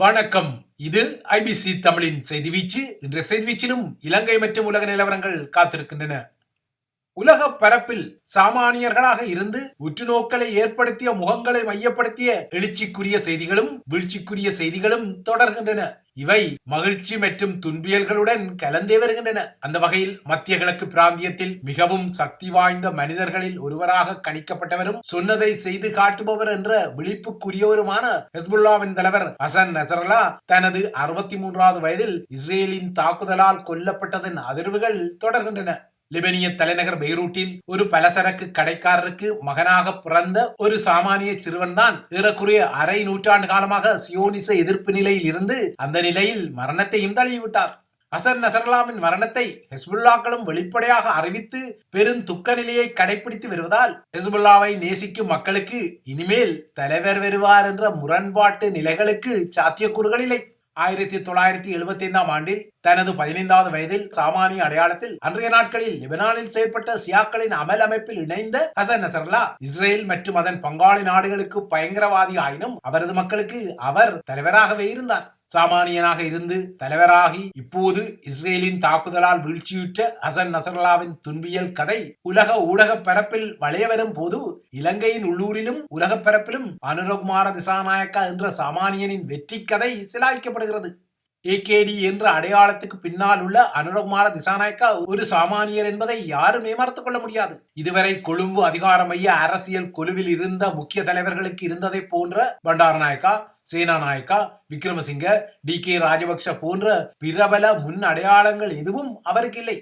வணக்கம். இது ஐபிசி தமிழின் செய்தி வீச்சு. இன்றைய செய்தி வீச்சிலும் இலங்கை மற்றும் உலக நிலவரங்கள் காத்திருக்கின்றன. உலக பரப்பில் சாமானியர்களாக இருந்து உற்றுநோக்கலை ஏற்படுத்திய முகங்களை மையப்படுத்திய எழுச்சிக்குரிய செய்திகளும் வீழ்ச்சிக்குரிய செய்திகளும் தொடர்கின்றன. இவை மகிழ்ச்சி மற்றும் துன்பியல்களுடன் கலந்தே வருகின்றன. அந்த வகையில் மத்திய கிழக்கு பிராந்தியத்தில் மிகவும் சக்தி வாய்ந்த மனிதர்களில் ஒருவராக கணிக்கப்பட்டவரும் சொன்னதை செய்து காட்டுபவர் என்ற விழிப்புக்குரியவருமான ஹெஸ்புல்லாவின் தலைவர் ஹசன் நசரலா தனது அறுபத்தி மூன்றாவது வயதில் இஸ்ரேலின் தாக்குதலால் கொல்லப்பட்டதன் அதிர்வுகள் தொடர்கின்றன. லிபனிய தலைநகர் பெய்ரூட்டில் ஒரு பலசரக்கு கடைக்காரருக்கு மகனாக பிறந்த ஒரு சாமானிய சிறுவன் தான் ஏறக்குறைய அரை நூற்றாண்டு காலமாக சியோனிச எதிர்ப்பு நிலையில் இருந்து அந்த நிலையில் மரணத்தையும் தழுவிவிட்டார். அசர் நசர்லாமின் மரணத்தை ஹெஸ்புல்லாக்களும் வெளிப்படையாக அறிவித்து பெரும் துக்க நிலையை கடைபிடித்து வருவதால் ஹெஸ்புல்லாவை நேசிக்கும் மக்களுக்கு இனிமேல் தலைவர் வருவார் என்ற முரண்பாட்டு நிலைகளுக்கு சாத்தியக்கூறுகள் இல்லை. ஆயிரத்தி தொள்ளாயிரத்தி எழுபத்தி ஐந்தாம் ஆண்டில் தனது பதினைந்தாவது வயதில் சாமானிய அடையாளத்தில் அன்றைய நாட்களில் லெபனானில் செயல்பட்ட சியாக்களின் அமல் அமைப்பில் இணைந்த ஹசன் நசர்லா இஸ்ரேல் மற்றும் அதன் பங்காளி நாடுகளுக்கு பயங்கரவாதி ஆயினும் அவரது மக்களுக்கு அவர் தலைவராகவே இருந்தார். சாமானியனாக இருந்து தலைவராகி இப்போது இஸ்ரேலின் தாக்குதலால் வீழ்ச்சியுற்ற ஹசன் நசர்லாவின் துன்பியல் கதை உலக ஊடக பரப்பில் வளைய வரும் போது இலங்கையின் உள்ளூரிலும் உலக பரப்பிலும் அனுரகுமார திசாநாயக்கா என்ற சாமானியனின் வெற்றி கதை சிலாய்க்கப்படுகிறது. ஏகேடி என்ற அடையாளத்துக்கு பின்னால் உள்ள அனுரகுமார திசாநாயக்கா ஒரு சாமானியர் என்பதை யாரும் ஏமாற்றிக் கொள்ள முடியாது. இதுவரை கொழும்பு அதிகார மைய அரசியல் குழுவில் இருந்த முக்கிய தலைவர்களுக்கு இருந்ததை போன்ற பண்டாரநாயக்கா சேனாநாயக்கா விக்ரமசிங்க டி கே ராஜபக்ஷ போன்ற பிரபல முன் அடையாளங்கள் எதுவும் அவருக்கு இல்லை.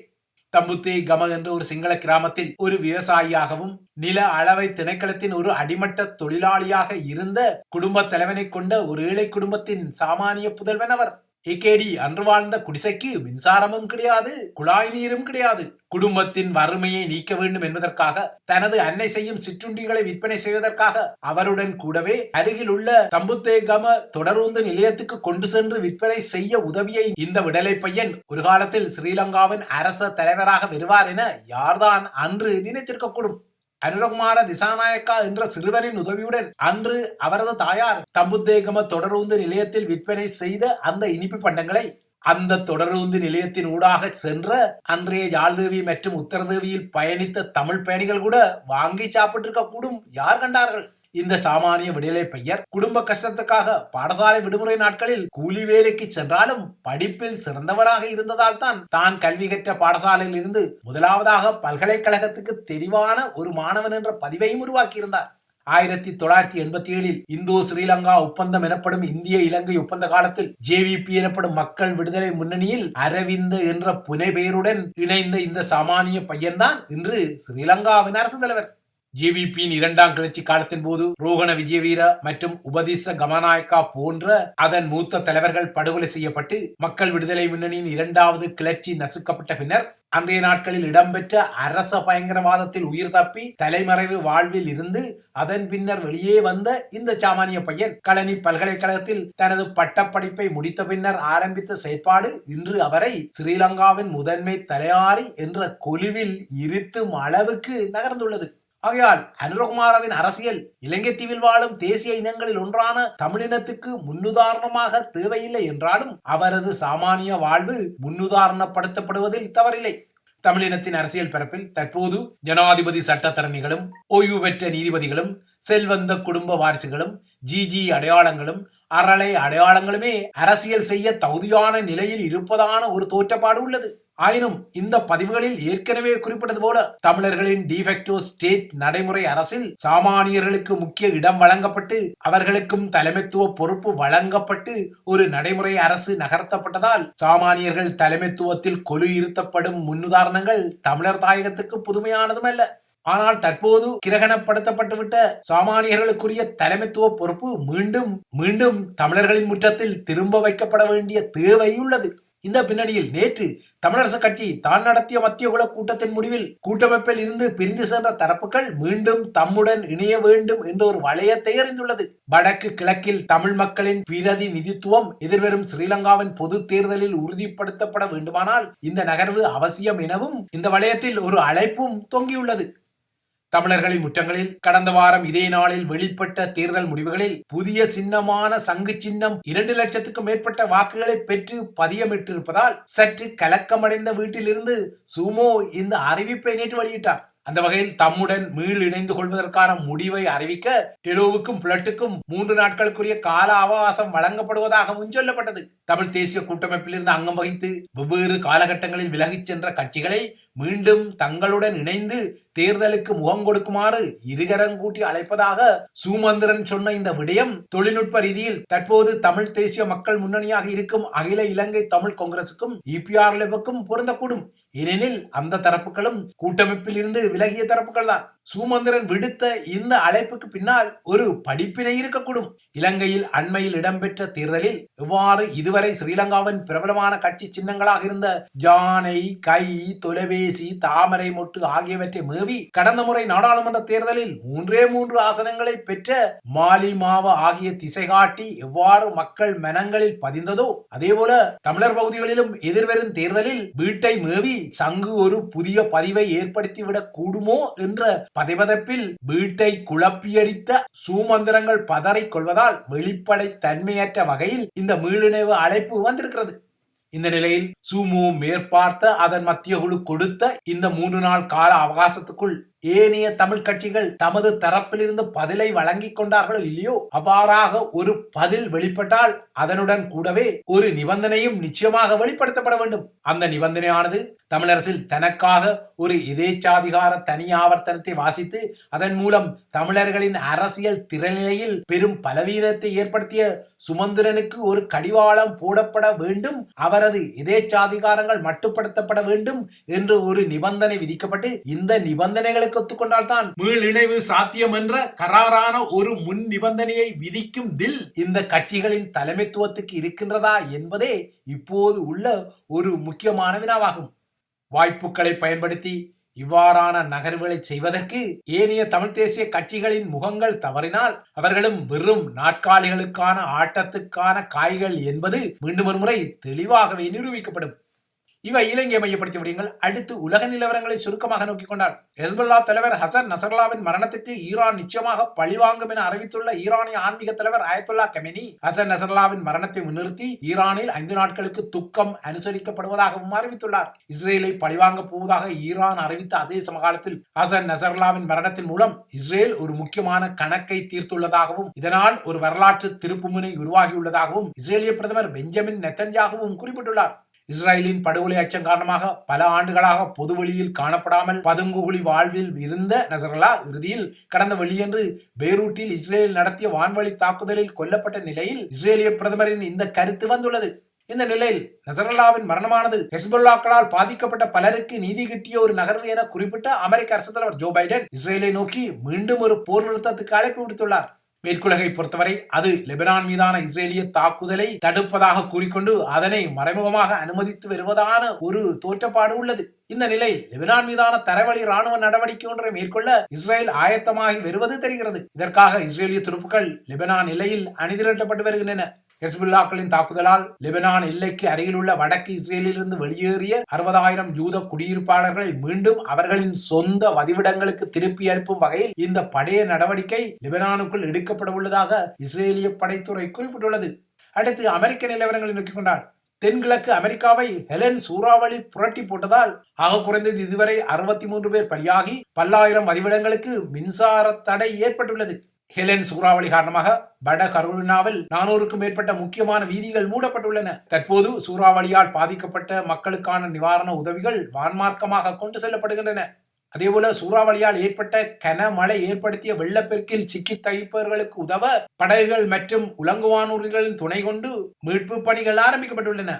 தம்புத்தே கம என்ற ஒரு சிங்கள கிராமத்தில் ஒரு விவசாயியாகவும் நில அளவை திணைக்களத்தின் ஒரு அடிமட்ட தொழிலாளியாக இருந்த குடும்ப தலைவனை கொண்ட ஒரு ஏழை குடும்பத்தின் சாமானிய புதல்வன் அவர். ஏகேடி அன்று வாழ்ந்த குடிசைக்கு மின்சாரமும் கிடையாது குழாய் நீரும் கிடையாது. குடும்பத்தின் வறுமையை நீக்க வேண்டும் என்பதற்காக தனது அன்னை செய்யும் சிற்றுண்டிகளை விற்பனை செய்வதற்காக அவருடன் கூடவே அருகில் உள்ள தம்புத்தேகம தொடருந்து நிலையத்துக்கு கொண்டு சென்று விற்பனை செய்ய உதவியை இந்த விடலை பையன் ஒரு காலத்தில் ஸ்ரீலங்காவின் அரச தலைவராக வருவார் என யார்தான் அன்று நினைத்திருக்கக்கூடும். அனுரகுமார திசாநாயக்கா என்ற சிறுவனின் உதவியுடன் அன்று அவரது தாயார் தம்புத்தேகம தொடரூந்து நிலையத்தில் விற்பனை செய்த அந்த இனிப்பு பண்டங்களை அந்த தொடரூந்து நிலையத்தின் ஊடாக சென்ற அன்றைய யாழ்தேவி மற்றும் உத்தரதேவியில் பயணித்த தமிழ் பயணிகள் கூட வாங்கி சாப்பிட்டிருக்க கூடும் யார் கண்டார்கள்? இந்த சாமானிய விடுதலை பெயர் குடும்ப கஷ்டத்துக்காக பாடசாலை விடுமுறை நாட்களில் கூலி வேலைக்கு சென்றாலும் படிப்பில் சிறந்தவராக இருந்ததால் தான் தான் கல்வி கற்ற பாடசாலையில் இருந்து முதலாவதாக பல்கலைக்கழகத்துக்கு தெரிவான ஒரு மாணவன் என்ற பதிவையும் உருவாக்கியிருந்தார். ஆயிரத்தி தொள்ளாயிரத்தி எண்பத்தி ஏழில் இந்தோ ஸ்ரீலங்கா ஒப்பந்தம் எனப்படும் இந்திய இலங்கை ஒப்பந்த காலத்தில் ஜேவிபி எனப்படும் மக்கள் விடுதலை முன்னணியில் அரவிந்த் என்ற புனை பெயருடன் இணைந்த இந்த சாமானிய பையன்தான் இன்று ஸ்ரீலங்காவின் அரசு தலைவர். ஜேவிபியின் இரண்டாம் கிளர்ச்சி காலத்தின் போது ரோகண விஜயவீர மற்றும் உபதிச கமநாயக்கா போன்ற அதன் மூத்த தலைவர்கள் படுகொலை செய்யப்பட்டு மக்கள் விடுதலை முன்னணியின் இரண்டாவது கிளர்ச்சி நசுக்கப்பட்ட பின்னர் அன்றைய நாட்களில் இடம்பெற்ற அரச பயங்கரவாதத்தில் உயிர் தப்பி தலைமறைவு வாழ்வில் இருந்து அதன் பின்னர் வெளியே வந்த இந்த சாமானிய பையன் கலனி பல்கலைக்கழகத்தில் தனது பட்டப்படிப்பை முடித்த பின்னர் ஆரம்பித்த செயற்பாடு இன்று அவரை ஸ்ரீலங்காவின் முதன்மை தலையாரி என்ற கொலுவில் இருத்தும் அளவுக்கு நகர்ந்துள்ளது. ஆகையால் அனுரகுமாரவின் அரசியல் இலங்கை தீவில் வாழும் தேசிய இனங்களில் ஒன்றான தமிழினத்துக்கு முன்னுதாரணமாக தேவையில்லை என்றாலும் அவரது சாமானிய வாழ்வு முன்னுதாரணப்படுத்தப்படுவதில் தவறில்லை. தமிழினத்தின் அரசியல் பரப்பில் தற்போது ஜனாதிபதி சட்டத்தரணிகளும் ஓய்வு பெற்ற நீதிபதிகளும் செல்வந்த குடும்ப வாரிசுகளும் ஜிஜி அடையாளங்களும் அறளை அடையாளங்களுமே அரசியல் செய்ய தகுதியான நிலையில் இருப்பதான ஒரு தோற்றப்பாடு உள்ளது. ஆயினும் இந்த பதிவுகளில் ஏற்கனவே குறிப்பிட்டது போல தமிழர்களின் டிஃபெக்டோ ஸ்டேட் நடைமுறை அரசில் சாமானியர்களுக்கு முக்கிய இடம் வழங்கப்பட்டு அவர்களுக்கும் தலைமைத்துவ பொறுப்பு வழங்கப்பட்டு ஒரு நடைமுறை அரசு நகர்த்தப்பட்டதால் சாமானியர்கள் தலைமைத்துவத்தில் கொலு இருத்தப்படும் முன்னுதாரணங்கள் தமிழர் தாயகத்துக்கு புதுமையானதும் அல்ல. ஆனால் தற்போது கிரகணப்படுத்தப்பட்டுவிட்ட சாமானியர்களுக்குரிய தலைமைத்துவ பொறுப்பு மீண்டும் மீண்டும் தமிழர்களின் முற்றத்தில் திரும்ப வைக்கப்பட வேண்டிய தேவை உள்ளது இந்த பின்னணியில் நேற்று தமிழரசு கட்சி தான் நடத்திய மத்திய குழு கூட்டத்தின் முடிவில் கூட்டமைப்பில் இருந்து பிரிந்து சென்ற தரப்புகள் மீண்டும் தம்முடன் இணைய வேண்டும் என்ற ஒரு வளையத்தை அறிந்துள்ளது. வடக்கு கிழக்கில் தமிழ் மக்களின் பிரதிநிதித்துவம் எதிர்வரும் ஸ்ரீலங்காவின் பொது தேர்தலில் உறுதிப்படுத்தப்பட வேண்டுமானால் இந்த நகர்வு அவசியம் எனவும் இந்த வளையத்தில் ஒரு அழைப்பும் தொங்கியுள்ளது. தமிழர்களின் முற்றங்களில் கடந்த வாரம் இதே நாளில் வெளிப்பட்ட தேர்தல் முடிவுகளில் புதிய சின்னமான சங்கு சின்னம் இரண்டு லட்சத்துக்கும் மேற்பட்ட வாக்குகளை பெற்று பதியமிட்டிருப்பதால் சற்று கலக்கமடைந்த வீட்டிலிருந்து சுமோ இந்த அறிவிப்பை நேற்று வெளியிட்டார். அந்த வகையில் தம்முடன் மீள் இணைந்து கொள்வதற்கான முடிவை அறிவிக்க டெலோவுக்கும் பிளட்டுக்கும் மூன்று நாட்களுக்குரிய கால அவகாசம் வழங்கப்படுவதாகவும் சொல்லப்பட்டது தமிழ் தேசிய கூட்டமைப்பில் இருந்து அங்கம் வகித்து வெவ்வேறு காலகட்டங்களில் விலகிச் சென்ற கட்சிகளை மீண்டும் தங்களுடன் இணைந்து தேர்தலுக்கு முகம் கொடுக்குமாறு இருகரங்கூட்டி அழைப்பதாக சுமந்திரன் சொன்ன இந்த விடயம் தொழில்நுட்ப ரீதியில் தற்போது தமிழ் தேசிய மக்கள் முன்னணியாக இருக்கும் அகில இலங்கை தமிழ் காங்கிரசுக்கும் இபிஆர் லெவுக்கும் பொருந்தக்கூடும். ஏனெனில் அந்த தரப்புகளும் கூட்டமைப்பில் இருந்து விலகிய தரப்புகள் தான் சுமந்திரன் விடுத்த இந்த அழைப்புக்கு பின்னால் ஒரு படிப்பினை இருக்கக்கூடும். இலங்கையில் அண்மையில் இடம்பெற்ற தேர்தலில் எவ்வாறு இதுவரை ஸ்ரீலங்காவின் பிரபலமான கட்சி சின்னங்களாக இருந்த ஜானை கை தொலைபேசி தாமரை மொட்டு ஆகியவற்றை மேவி கடந்த முறை நாடாளுமன்ற தேர்தலில் மூன்றே மூன்று ஆசனங்களை பெற்ற மாலி மாவ ஆகிய திசை காட்டி எவ்வாறு மக்கள் மனங்களில் பதிந்ததோ அதேபோல தமிழர் பகுதிகளிலும் எதிர்வரும் தேர்தலில் வீட்டை மேவி சங்கு ஒரு புதிய பதிவை ஏற்படுத்திவிடக் கூடுமோ என்ற பதைபதைப்பில் வீட்டை குழப்பியடித்த சூமந்திரங்கள் பதறிக் கொள்வதால் வெளிப்படை தன்மையற்ற வகையில் இந்த மீளிணைவு அழைப்பு வந்திருக்கிறது. இந்த நிலையில் சுமு மேற்பார்த்த அதன் மத்திய குழு கொடுத்த இந்த மூன்று நாள் கால அவகாசத்துக்குள் ஏனைய தமிழ் கட்சிகள் தமது தரப்பிலிருந்து பதிலை வழங்கிக் கொண்டார்களோ இல்லையோ அவ்வாறாக ஒரு பதில் வெளிப்பட்டால் அதனுடன் கூடவே ஒரு நிபந்தனையும் நிச்சயமாக வெளிப்படுத்தப்பட வேண்டும். அந்த நிபந்தனையானது தமிழரசில் தனக்காக ஒரு இதேச்சாதிகார தனி ஆவர்த்தனத்தை வாசித்து அதன் மூலம் தமிழர்களின் அரசியல் திறநிலையில் பெரும் பலவீனத்தை ஏற்படுத்திய சுமந்திரனுக்கு ஒரு கடிவாளம் போடப்பட வேண்டும் அவரது இதேச்சாதிகாரங்கள் மட்டுப்படுத்தப்பட வேண்டும் என்று ஒரு நிபந்தனை விதிக்கப்பட்டு இந்த நிபந்தனைகளுக்கு ஒத்துக்கொண்டால் தான் மீளிணைவு சாத்தியம் என்ற கராரான ஒரு முன் நிபந்தனையை விதிக்கும் தில் இந்த கட்சிகளின் தலைமைத்துவத்துக்கு இருக்கின்றதா என்பதே இப்போது உள்ள ஒரு முக்கியமான வினாவாகும். வாய்ப்புகளை பயன்படுத்தி இவ்வாறான நகர்வுகளை செய்வதற்கு ஏனைய தமிழ் தேசிய கட்சிகளின் முகங்கள் தவறினால் அவர்களும் வெறும் நாட்காலிகளுக்கான ஆட்டத்துக்கான காய்கள் என்பது மீண்டும் ஒரு முறை தெளிவாகவே நிரூபிக்கப்படும். இவை இலங்கை மையப்படுத்தி விடுங்கள். அடுத்து உலக நிலவரங்களை சுருக்கமாக நோக்கிக் கொண்டார். ஹெஸ்புல்லா தலைவர் ஹசன் நசர்லாவின் மரணத்துக்கு ஈரான் நிச்சயமாக பழிவாங்கும் என அறிவித்துள்ள ஈரானிய ஆன்மீக தலைவர் அயத்துல்லா கமெனி ஹசன் நசர்லாவின் மரணத்தை முன்னிறுத்தி ஈரானில் ஐந்து நாட்களுக்கு துக்கம் அனுசரிக்கப்படுவதாகவும் அறிவித்துள்ளார். இஸ்ரேலை பழிவாங்க போவதாக ஈரான் அறிவித்த அதே சமகாலத்தில் ஹசன் நசர்லாவின் மரணத்தின் மூலம் இஸ்ரேல் ஒரு முக்கியமான கணக்கை தீர்த்துள்ளதாகவும் இதனால் ஒரு வரலாற்று திருப்புமுனை உருவாகியுள்ளதாகவும் இஸ்ரேலிய பிரதமர் பெஞ்சமின் நெத்தன்யாகவும் குறிப்பிட்டுள்ளார். இஸ்ரேலின் படுகொலை அச்சம் காரணமாக பல ஆண்டுகளாக பொதுவெளியில் காணப்படாமல் பதுங்குகுழி வாழ்வில் இருந்த நசரலா இறுதியில் கடந்த வெள்ளியன்று பெய்ரூட்டில் இஸ்ரேல் நடத்திய வான்வழி தாக்குதலில் கொல்லப்பட்ட நிலையில் இஸ்ரேலிய பிரதமரின் இந்த கருத்து வந்துள்ளது. இந்த நிலையில் நசரல்லாவின் மரணமானது ஹெஸ்புல்லாக்களால் பாதிக்கப்பட்ட பலருக்கு நீதி கிட்டிய ஒரு நகர்வு என குறிப்பிட்ட அமெரிக்க அரசு தலைவர் ஜோ பைடன் இஸ்ரேலை நோக்கி மீண்டும் ஒரு போர் நிறுத்தத்துக்கு அழைப்பு விடுத்துள்ளார். மேற்குலகை பொறுத்தவரை அது லெபனான் மீதான இஸ்ரேலிய தாக்குதலை தடுப்பதாக கூறிக்கொண்டு அதனை மறைமுகமாக அனுமதித்து வருவதான ஒரு தோற்றப்பாடு உள்ளது. இந்த நிலையில் லெபனான் மீதான தரவழி ராணுவ நடவடிக்கை ஒன்றை மேற்கொள்ள இஸ்ரேல் ஆயத்தமாகி வருவது தெரிகிறது. இதற்காக இஸ்ரேலிய துருப்புகள் லெபனான் நிலையில் அணிதிரட்டப்பட்டு வருகின்றன. ஹெஸ்புல்லாக்களின் தாக்குதலால் லெபனான் எல்லைக்கு அருகிலுள்ள வடக்கு இஸ்ரேலிலிருந்து வெளியேறிய அறுபதாயிரம் யூத குடியிருப்பாளர்களை மீண்டும் அவர்களின் சொந்த வதிவிடங்களுக்கு திருப்பி அனுப்பும் வகையில் இந்த படைய நடவடிக்கை லெபனானுக்குள் எடுக்கப்பட உள்ளதாக இஸ்ரேலிய படைத்துறை குறிப்பிட்டுள்ளது. அடுத்து அமெரிக்க நிலவரங்களை நோக்கிக் கொண்டார் தென்கிழக்கு அமெரிக்காவை ஹெலன் சூறாவளி புரட்டி போட்டதால் ஆக குறைந்தது இதுவரை அறுபத்தி மூன்று பேர் பலியாகி பல்லாயிரம் வதிவிடங்களுக்கு மின்சார தடை ஏற்பட்டுள்ளது. ஹெலன் சூறாவளி காரணமாக வட கரோலினாவில் நானூறுக்கும் மேற்பட்ட முக்கியமான வீதிகள் மூடப்பட்டுள்ளன. தற்போது சூறாவளியால் பாதிக்கப்பட்ட மக்களுக்கான நிவாரண உதவிகள் வான்மார்க்கமாக கொண்டு செல்லப்படுகின்றன. அதேபோல சூறாவளியால் ஏற்பட்ட கனமழை ஏற்படுத்திய வெள்ளப்பெருக்கில் சிக்கி தவிப்பவர்களுக்கு உதவ படகுகள் மற்றும் உலங்குவானூர்களின் துணை கொண்டு மீட்பு பணிகள் ஆரம்பிக்கப்பட்டுள்ளன.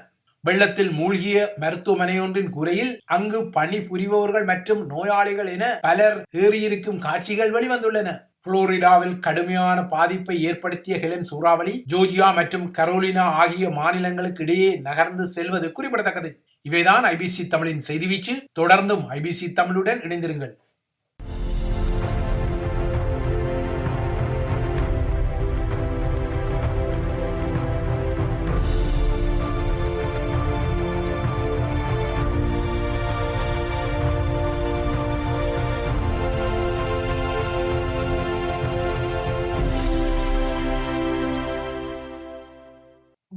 வெள்ளத்தில் மூழ்கிய மருத்துவமனையொன்றின் குறையில் அங்கு பணி புரிபவர்கள் மற்றும் நோயாளிகள் என பலர் ஏறியிருக்கும் காட்சிகள் வெளிவந்துள்ளன. புளோரிடாவில் கடுமையான பாதிப்பை ஏற்படுத்திய ஹெலன் சூறாவளி ஜோர்ஜியா மற்றும் கரோலினா ஆகிய மாநிலங்களுக்கு இடையே நகர்ந்து செல்வது குறிப்பிடத்தக்கது. இவைதான் ஐபிசி தமிழின் செய்தி வீச்சு. தொடர்ந்தும் ஐபிசி தமிழுடன் இணைந்திருங்கள்.